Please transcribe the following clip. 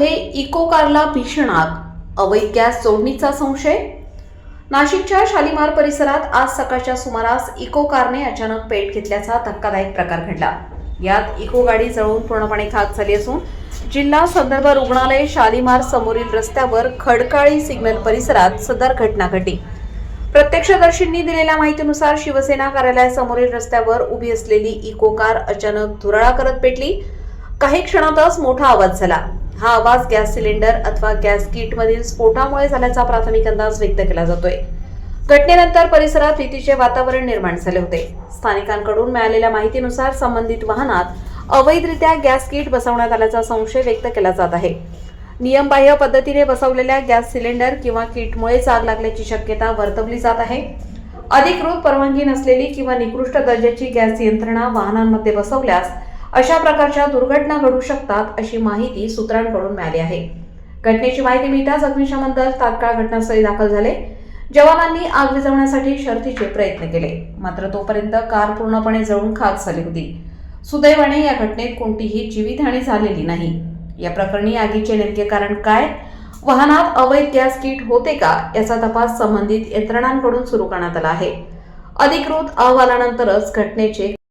हे इको कारला भीषण आग अवैध गॅस जोडणीचा संशय? नाशिकच्या शालिमार परिसरात आज सकाळच्या सुमारास इको कारने अचानक पेट घेतल्याचा धक्कादायक प्रकार घडला. यात इको गाडी जळून पूर्णपणे खाक झाली असून जिल्हा संदर्भ रुग्णालय शालिमार समोरील रस्त्यावर खडकाळी सिग्नल परिसरात सदर घटना घडली. प्रत्यक्षदर्शींनी दिलेल्या माहितीनुसार शिवसेना कार्यालयासमोरील रस्त्यावर उभी असलेली इको कार अचानक धुराळा करत पेटली. काही क्षणातच मोठा आवाज झाला. हा आवाज गॅस सिलेंडर अथवा गॅस किटमधील स्फोटामुळे झाल्याचा प्राथमिक अंदाज व्यक्त केला जातोय. घटनेनंतर परिसरात भीतीचे वातावरण निर्माण झाले होते. स्थानिकांकडून मिळालेल्या माहितीनुसार संबंधित वाहनात अवैधरित्या गॅस किट बसवण्यात आल्याचा संशय व्यक्त केला जात आहे. नियमबाह्य पद्धतीने बसवलेल्या गॅस सिलेंडर किंवा किटमुळेच आग लागल्याची शक्यता वर्तवली जात आहे. अधिकृत परवानगी नसलेली किंवा निकृष्ट दर्जाची गॅस यंत्रणा वाहनांमध्ये बसवल्यास अशा प्रकारच्या दुर्घटना घडू शकतात अशी माहिती सूत्रांकडून मिळाली आहे. घटनेची माहिती मिळताच अग्निशमन दल तात्काळ घटनास्थळी दाखल झाले. जवानांनी आग विझवण्यासाठी शर्थीचे प्रयत्न केले. मात्र तोपर्यंत कार पूर्णपणे जळून खाक झाली होती. सुदैवाने या घटनेत कोणतीही जीवितहानी झालेली नाही. या प्रकरणी आगीचे नेमके कारण काय? वाहनात अवैध गॅस किट होते का? याचा तपास संबंधित यंत्रणांकडून सुरू करण्यात आला आहे. अधिकृत अहवालानंतरच घटनेचे